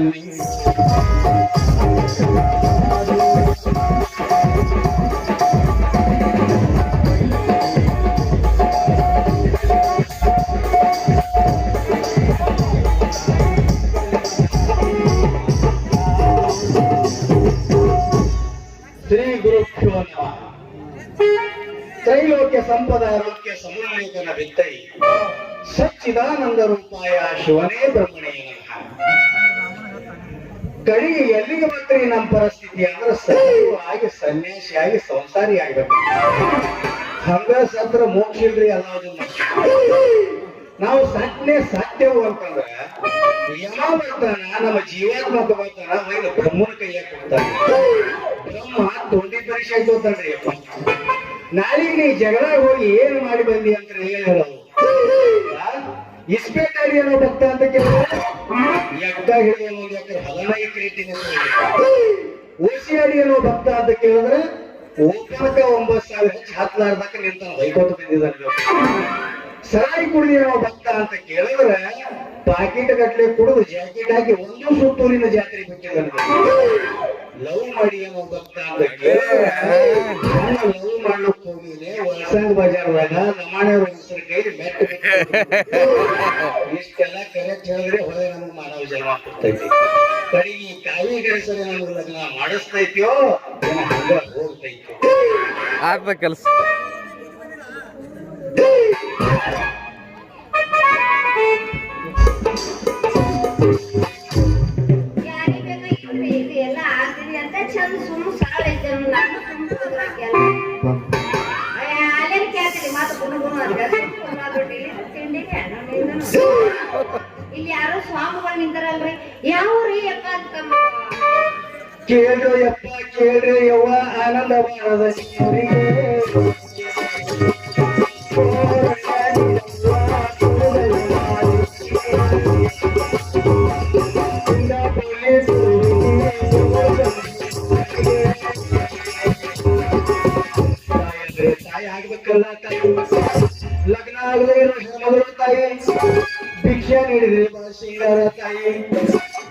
ಬನ್ನಿ ಶ್ರೀ ಗುರುಭ್ಯೋ ನಮಃ. ತ್ರೈಲೋಕ್ಯ ಸಂಪದ ಆರೋಗ್ಯ ಸಮುಲ್ಲೇಖನ ಬಿತ್ತೈ ಸಚ್ಚಿದಾನಂದ ರೂಪಾಯ ಶಿವನೇ ಬ್ರಹ್ಮಣೇ ನಮಃ. ಕಡೆಗೆ ಎಲ್ಲಿಗೆ ಬಂದ್ರಿ ನಮ್ಮ ಪರಿಸ್ಥಿತಿ? ಅಂದ್ರೆ ಸಚಿವ ಆಗಿ ಸನ್ಯಾಸಿ ಆಗಿ ಸಂಸಾರಿ ಆಗ್ಬೇಕು. ಹಂಗ ಸತ್ರ ಮೋಕ್ಷ ಇಲ್ರಿ ಅನ್ನೋದನ್ನ ನಾವು ಸತ್ಯ ಸತ್ಯವು ಅಂತಂದ್ರ ಯಾವ ಬರ್ತಾನ, ನಮ್ಮ ಜೀವಾತ್ಮಕ ಬರ್ತಾನ ಅವನ ಬ್ರಹ್ಮನ ಕೈಯಾಗ ಕೊಡ್ತಾನೆ. ಬ್ರಹ್ಮ ತೊಂಡಿ ಪರೀಕ್ಷೆ ಅಪ್ಪ ನಾಳೆಗೆ ನೀ ಜಗಳ ಹೋಗಿ ಏನು ಮಾಡಿ ಬಂದಿ ಅಂತ ಹೇಳಿ ಇಸ್ಪೇಟಾಡಿ ಅನ್ನೋ ಭಕ್ತ ಅಂತ ಕೇಳಿದ್ರೆ ಓಸಿಯಾಡಿ ಅನ್ನೋ ಭಕ್ತ ಅಂತ ಕೇಳಿದ್ರೆ ಓಪನಕ ಒಂಬತ್ತು ಸಾವಿರ ಹೆಚ್ಚು ಹತ್ತಲಾರ್ದಕ್ಕ ನಿಂತ ಹೈಕೋರ್ಟ್ ಬಂದಿದ್ದಾರೆ ಸರಾಯಿ ಕುಡಿದಿರೋ ಭಕ್ತ ಅಂತ ಕೇಳಿದ್ರೆ, ಪಾಕಿಟ್ ಗಟ್ಲೆ ಕುಡಿದು ಜಾಕೆಟ್ ಹಾಕಿ ಒಂದು ಸುತ್ತೂರಿನ ಜಾತ್ರೆ ಬಿಟ್ಟಿದ್ದಾನೆ ಲವ್ ಮಾಡಿ ಲವ್ ಮಾಡ್ಲಿಕ್ಕೆ ಹೋಗಿದ್ರೆ ಹೊಲಸಂಗ್ ಬಜಾರ್ ಒಳಗ ನಮಾಣೆಯವ್ರ ಹೆಸರು ಕೈ ಮೆಟ್ಟ ಇಷ್ಟೆಲ್ಲ ಕರೆಕ್ಟ್ ಹೇಳಿದ್ರೆ ಹೊಳೆ ನಮ್ಗೆ ಮಾನವ ಜನ ಆಗ್ತೈತಿ ಕಡೆಗೆ ಕಾವಿ ಗಣಸರಿ ನಮ್ಗೆ ಲಗ್ನ ಮಾಡಿಸ್ತೈತ್ಯೋ? ಹಂಗ ಹೋಗ್ತೈತಿ. ಆಗ್ದ ಕೆಲಸ. ಕೇಳ್ರು ಯಪ್ಪ ಕೇಳ್ರಿ ಯವ್ವ ಆನಂದ ಬಾರದ ನೀರಿಗೆ ತಾಯಿ ಆಗ್ಬೇಕಲ್ಲ ತಾಯಿ ಲಗ್ನ ಆಗದೆ ಇರೋ ಹೆಣ್ಮಗಳು ತಾಯಿ ಭಿಕ್ಷೆ ನೀಡಿದ್ರೆ ಬಹಳ ಸಿಂಗಾರ ತಾಯಿ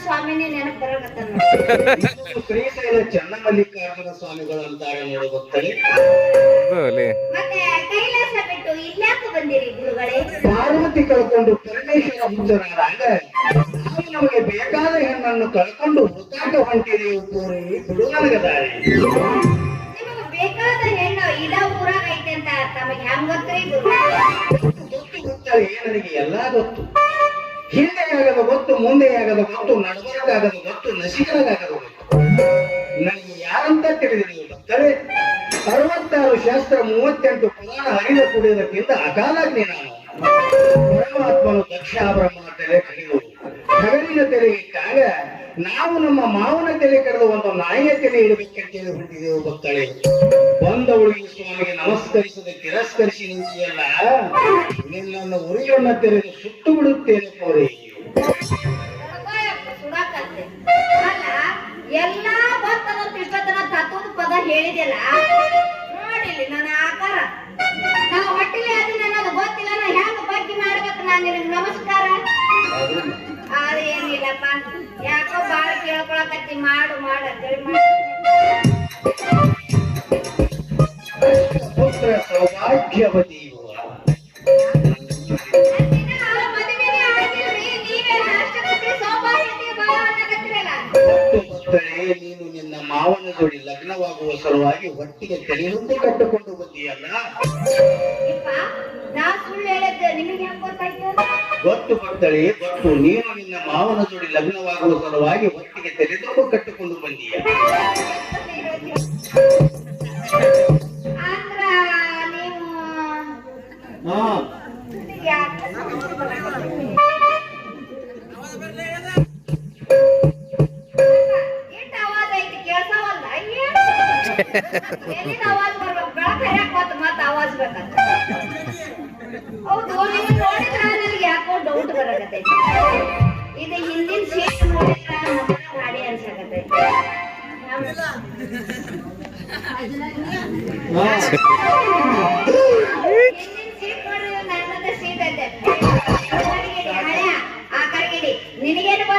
ಸ್ವಾಮಿನೇ ನೆನಪು ಬರಕತ್ತಾನ ಇದು ಶ್ರೀಶೈಲ ಚನ್ನಮಲ್ಲಿಕಾರ್ಜುನ ಸ್ವಾಮಿಗಳು ಅಂತಾರೆ ನೋಡು ಮತ್ತೆ ಕೈಲಾಸ ಬಿಟ್ಟು ಇಲ್ಯಾಕೆ ಬಂದಿರಿ ಗುರುಗಳೇ? ಪಾರ್ವತಿ ಕಳ್ಕೊಂಡು ಪರಮೇಶ್ವರ ಹುಚ್ಚರಾದಾಗ ನಾವು ನಮಗೆ ಬೇಕಾದ ಹೆಣ್ಣನ್ನು ಕಳ್ಕೊಂಡು ಹುತ್ತಾಟ ಹೊಂಟಿದೆ ಪೂರಿ ಬಿಡು ನನಗೆ ದಾರಿ ನಿಮಗೆ ಬೇಕಾದ ಹೆಣ್ಣು ಇದ ಊರಾಗ ಐತೆ ಅಂತ ತಮಗೆ ಹೆಂಗ್ ಗೊತ್ತ್ರಿ ಗುರುಗಳೇ? ಗೊತ್ತು ಗೊತ್ತಲ್ಲ ನನಗೆ ಎಲ್ಲಾ ಗೊತ್ತು. ಹಿಂದೆ ಆಗದ ಗೊತ್ತು ಮುಂದೆ ಆಗದ ಗೊತ್ತು ನಡಬರಕಾಗದ ಗೊತ್ತು ನಸಿಕರಾಗದ ಗೊತ್ತು. ನನಗೆ ಯಾರಂತ ತಿಳಿದಿರಲಿಲ್ಲ ಭಕ್ತರೇ. ಅರವತ್ತಾರು ಶಾಸ್ತ್ರ ಮೂವತ್ತೆಂಟು ಪುರಾಣ ಹರಿದ ಕುಡಿಯೋದಕ್ಕಿಂತ ಅಕಾಲಾಗ್ನಿ ನಾನು ಪರಮಾತ್ಮನು ದಕ್ಷ ಬ್ರಹ್ಮನ ತಲೆ ಕಡಿದು ಹಗಲಿನ ತೆರೆಗೆ ಇಟ್ಟಾಗ ನಾವು ನಮ್ಮ ಮಾವನ ತಲೆ ಕರೆದು ಒಂದು ನಾಯಿಯ ತಲೆ ಇಡಬೇಕಂತೇಳಿ ಹೊಂಟಿದೆವು ಭಕ್ತಳೆ ಬಂದವಳಿಗೆ ಸ್ವಾಮಿಗೆ ನಮಸ್ಕರಿಸದೆ ತಿರಸ್ಕರಿಸಿ ನಿಂತಿಯಲ್ಲ ನಿನ್ನನ್ನು ಉರಿಯನ್ನ ತೆರೆದು ಸುಟ್ಟು ಬಿಡುತ್ತೇನೆ ಕೋರಿ ಎಲ್ಲಾ ಭಕ್ತನ ತಿಳ್ಕೊತನ ತತ್ವದ ಪದ ಹೇಳಿದೆಲ್ಲ ನೋಡಿಲ್ಲಿ ನನ್ನ ಆಕಾರ. ನಾವು ಹೊಟ್ಟಿಲೆ ಅದು ನನಗೆ ಗೊತ್ತಿಲ್ಲ ನಾ ಹೆಂಗ್ ಬಗ್ಗೆ ಮಾಡ್ಬೇಕು ನಾನು ನಿನಗೆ ನಮಸ್ಕಾರ ಅದೇನಿಲ್ಲಪ್ಪ ಯಾಕೋ ಬಾಳ ಕೇಳ್ಕೊಳಕತ್ತಿ ಮಾಡು ಮಾಡು ಸೌಭಾಗ್ಯವತಿ ನೀನು ನಿನ್ನ ಮಾವನ ಲಗ್ನವಾಗುವ ಸಲುವಾಗಿ ಒಟ್ಟಿಗೆ ತೆರೆಯುಂಟು ಕಟ್ಟಿಕೊಂಡು ಬಂದಿಯಲ್ಲ ನಿಮಗೆ ಗೊತ್ತಾಯ್ತು ಗೊತ್ತು ಕೊಟ್ಟಳೆ ಗೊತ್ತು ನೀನು ನಿನ್ನ ಮಾವನ ಜೋಡಿ ಲಗ್ನವಾಗುವ ಸಲುವಾಗಿ ಒಟ್ಟಿಗೆ ತಲೆದೊಬ್ಬ ಕಟ್ಟಿಕೊಂಡು ಬಂದೀಯ. ಆವಾಜ್ ಬರ್ಬೇಕು? ಆವಾಜ್ ಬರ್ಬೇಕು ಹೌದು ನೀವು ನೋಡಿದ್ರ ನನಗೆ ಯಾಕೋ ಡೌಟ್ ಬರಕತ್ತೈತಿ. ಇದು ಹಿಂದಿನ ಸೀಟ್ ನೋಡಿದ್ರ ನಮ್ಮನ್ನ ಗಾಡಿ ಅನ್ಸಕತ್ತೈತಿ. ಹಿಂದಿನ ಸೀಟ್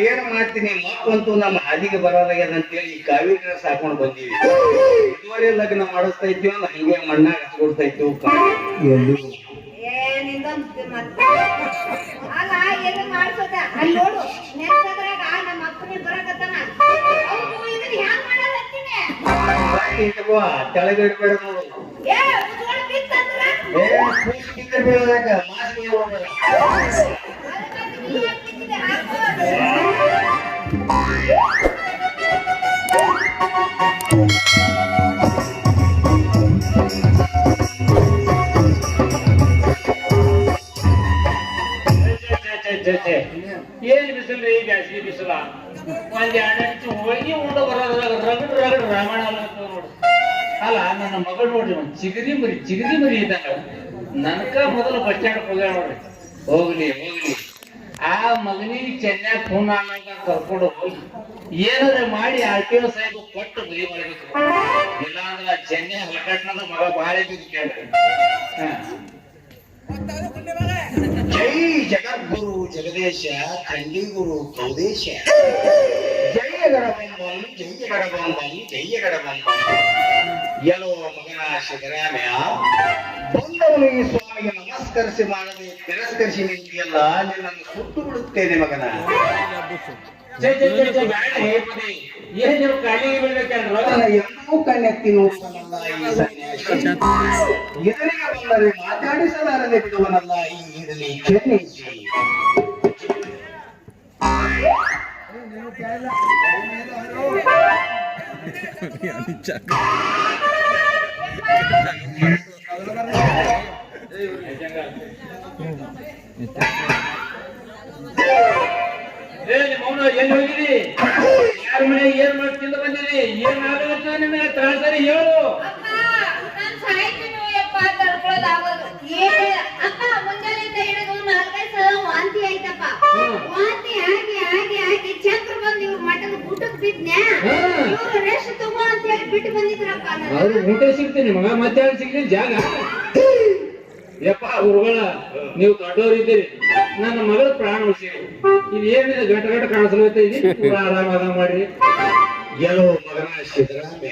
ಮತ್ತೇನ್ ಮಾಡ್ತೀನಿ? ಮತ್ತಂತೂ ನಮ್ಮ ಹಾದಿಗೆ ಬರೋದಾಗ್ಯದ ಅಂತೇಳಿ ಈ ಕಾವೇರಿ ಡ್ರೆಸ್ ಹಾಕೊಂಡ್ ಬಂದೀವಿ. ಇದುವರೆ ಲಗ್ನ ಮಾಡಿಸ್ತಾ ಇದ್ವಿ ಅಂದ್ರೆ ಹಂಗೆ ಮಣ್ಣಾಗ ಹಚ್ಕೊಡ್ತಾ ಇತ್ತು ಏ ಎಲ್ಲಿ ಅಲ್ಲಿ ನೋಡು. ಅಪ್ಪನಿಗೆ ಏನ್ ಬಿಸಿಲು ಈ ಬ್ಯಾಸಿಗೆ ಬಿಸಿಲ? ಒಂದ್ ಎರಡು ಹೋಳಿಗೆ ಉಂಡ ಬರೋದ್ರಾಗ ರಗಡ್ ರಗಡ್ ರಾಮಾಯಣ ನೋಡ್ರಿ ಅಲ್ಲ, ನನ್ನ ಮಗಳು ನೋಡ್ರಿ, ಒಂದ್ ಚಿಗರಿ ಮರಿ ಚಿಗರಿ ಮರಿ ಇದ್ದಂಗ. ನನ್ಕ ಮೊದಲು ಬಸ್ ಸ್ಟ್ಯಾಂಡ್ ಹೋಗ್ಯಾಳ ನೋಡ್ರಿ. ಹೋಗ್ಲಿ ಹೋಗ್ಲಿ. ಆ ಮಗನಿಗೆ ಚೆನ್ನಾಗಿ ಫೋನ್ ಅನ್ನಂಗ ಕರ್ಕೊಂಡು ಏನಾದ್ರೆ ಮಾಡಿ ಆರ್ ಟಿ ಒ ಸಾಹೇಬ್ ಕೊಟ್ಟು ಬರಿ ಮಾಡ್ಬೇಕು ಇಲ್ಲಾಂದ್ರ ಚೆನ್ನೈ ಹಲಕಟ್ನದ ಮಗ ಹಾ. ಜೈ ಜಗದ್ಗುರು ಜಗದೇಶ, ಖಂಡಿಗುರು ಕೌದೇಶ ಜೈ ಗಡಬಂಬಾಯಿ ಜೈ ಗಡಬಂಬಾಯಿ ಜೈ ಗಡಬಂಬಾಯಿ ಎಲೋ ಮಗನ ಸಿದ್ದರಾಮಯ್ಯ ಬಂದವನು ನಮಸ್ಕರಿಸಿ ಮಾಡದೆ ತಿರಸ್ಕರಿಸಿ ನಿಂತಿಯಲ್ಲ ನಿನ್ನನ್ನು ಸುಟ್ಟು ಬಿಡುತ್ತೇನೆ ಮಗನ. ಏನ್ ನೀವು ಕಣ್ಣೆತ್ತಿ ನೋಡುವನಲ್ಲ ಈ ಸನ್ಯಾಸಿ. ಇದರಿಗೆ ಬಂದರೆ ಮಾತಾಡಿಸಲಾರದೆ ಬಿಡುವನಲ್ಲ ಈ ಇರಲಿ ನಿಮ್ಮ ಅವ್ನ ಎಲ್ಲಿ ಹೋಗಿದಿ ಯಾರ ಮನೆ ಏನ್ ಮಾಡ್ತಿಂದ ಬಂದಿದಿ ಆಗತ್ತ ತ್ರಾಸರಿ ಹೇಳು ವಾಂತಿ ಆಯ್ತಪ್ಪ. ವಾಂತಿ ಆಗಿ ಆಗಿ ಆಗಿ ಚಕ್ರ ಬಂದ್ ಇವ್ರ ಮಠದ ಊಟಕ್ ಬಿದ್ನ್ಯಾ? ಹ್ಮ್. ಇವ್ರು ರೆಸ್ಟ್ ತಗೋ ಅಂತ ಹೇಳಿ ಬಿಟ್ಟು ಬಂದಿದ್ರಪ್ಪ. ಊಟ ಸಿಗ್ತೀನಿ ಮಗ ಮತ್ತೆ ಸಿಗ್ಲಿ ಜಾಗ ಯಪ್ಪ ಗುರುಗಳ ನೀವು ದೊಡ್ಡವ್ರು ಇದ್ದೀರಿ. ನನ್ನ ಮಗಳ ಪ್ರಾಣ ಉಳಿಸಿರಿ ಇದು ಏನಿದೆ? ಗಂಟ ಗಂಟ ಕಾಣಿಸಲು ಆರಾಮ ಪೂರ ಮಾಡಿ. ಮಾಡ್ರಿ ಎಲ್ಲೋ ಮಗನ ಸಿದ್ದರಾಮಯ್ಯ.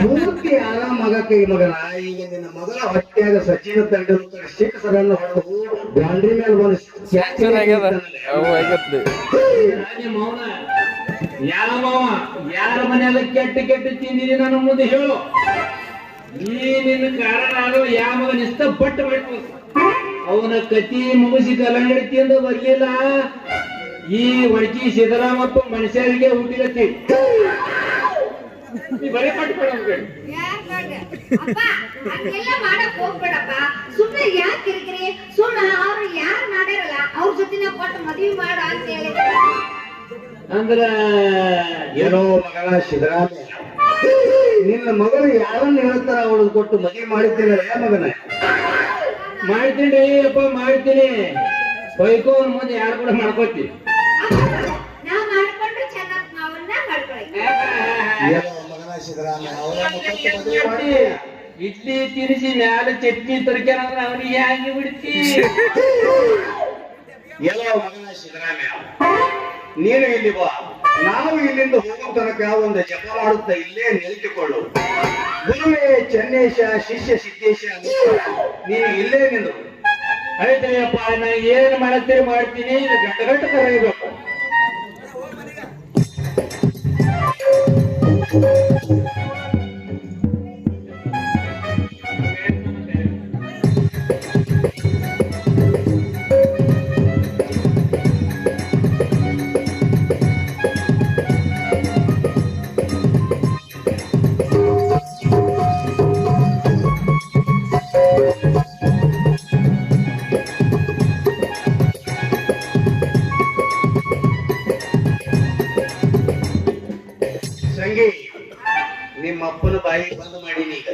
ಪೂರ್ತಿ ಆರಾಮಾಗಕ್ಕೆ ಈ ಮಗನ. ಈಗ ನಿನ್ನ ಮಗಳ ಹೊಟ್ಟೆಯಾಗ ಸಚಿನ ತೆಂಡೂಲ್ಕರ್ ಸರನ್ನು ಹೊಡೆದು ಬ್ಯಾಂಡ್ರಿ ಮೇಲೆ ಬಂದು ಮೌನ ಯಾವ ಮಾವ ಯಾರ ಮನೆಯಲ್ಲ ಕೆಟ್ಟ ಕೆಟ್ಟ ತಿಂದಿನಿ ನನ್ನ ಮುಂದೆ ಹೇಳು. ನಿನ್ನ ಕಾರಣ ಆಗೋ ಯಾವ ಮಗನ ಮಾಡ್ಬೇಕು ಅವನ ಕತಿ ಮುಗಿಸಿ ಕಲಂಗಡಿ ತಿಂದು ಬರ್ಲಿಲ್ಲ ಈ ಒಡಕಿ ಸಿದ್ದರಾಮಪ್ಪ ಮನುಷ್ಯರಿಗೆ ಹುಟ್ಟಿಗತ್ತಿ ನೀ ಬರೀ ಪಟ್ಟು ಕೊಡ ಯಾಕ್ ಅಪ್ಪ, ಹಂಗೆಲ್ಲ ಮಾಡಕ್ ಹೋಗ್ಬೇಡಪ್ಪ. ಸುಮ್ನೆ ಯಾಕೆ ಕಿರಿಕಿರಿ? ಸುಮ್ನೆ ಅವ್ರು ಯಾರು ಮಾಡ್ಯಾರಲ್ಲ ಅವ್ರ ಜೊತೆನ ಕೊಟ್ಟು ಮದ್ವಿ ಮಾಡ ಅಂತ ಹೇಳಿ ಅಂದ್ರ ಏನೋ ಮಗಳ ಸಿದ್ದರಾಮಯ್ಯ. ನಿನ್ನ ಮಗಳು ಯಾರನ್ನ ಹೇಳ್ತಾರ ಅವಳು ಕೊಟ್ಟು ಮದುವೆ ಯಾ ಮಗನ? ಮಾಡ್ತೀನಿ ಅಪ್ಪ ಮಾಡ್ತೀನಿ ಬೈಕೋ ಮುಂದೆ ಯಾರು ಕೂಡ ಮಾಡ್ಕೋತಿ. ಇಡ್ಲಿ ತಿನ್ನಿಸಿ ಮ್ಯಾಲ ಚಟ್ನಿ ತರ್ಕ್ಯಾನಂದ್ರ ಅವನಿಗೆ ಹ್ಯಾಂಗಿ ಬಿಡ್ತಿ? ಎಲ್ಲ ಮಗನ ಸಿದ್ದರಾಮಯ್ಯ ನೀನು ಇಲ್ಲಿ ಬಾ. ನಾವು ಇಲ್ಲಿಂದ ಹೋಗೋ ತನಕ ಒಂದು ಜಪ ಮಾಡುತ್ತಾ ಇಲ್ಲೇ ನಿಂತುಕೊಳ್ಳು ಗುರುವೇ, ಚನ್ನೇಶ, ಶಿಷ್ಯ, ಸಿದ್ದೇಶ ನೀ ಇಲ್ಲೇ ನಿಂದು ಆಯ್ತಯ್ಯಪ್ಪ, ನಾ ಏನ್ ಮಾಡ್ತೀರಿ ಮಾಡ್ತೀನಿ ಗಂಟ ಗಂಟ ಕರೆಯಬೇಕು. ಬಂದ್ ಮಾಡೀನಿ ಈಗ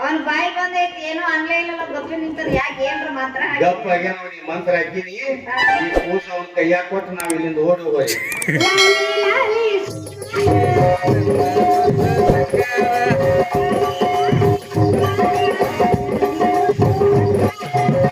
ಅವ್ನ ಬಾಯಿ ಬಂದೈತಿ ಏನೋ ಅನ್ಲೇ ಇಲ್ಲ ಗಪ್ಪಿ ನಿಂತದ ಯಾಕೆ ಏನ್ರ ಮಾತ್ರ ಗಪ್ಪ ಆಗ್ಯಾನ ಅವ್ನಿಗೆ ಮಂತ್ರ ಹಾಕಿನಿ ಈ ಕೂಸ ಅವ್ನ ಕೈಯಾಗ ಕೊಟ್ಟು ನಾವ್ ಇಲ್ಲಿಂದ ಓಡಿ ಹೋಗಿ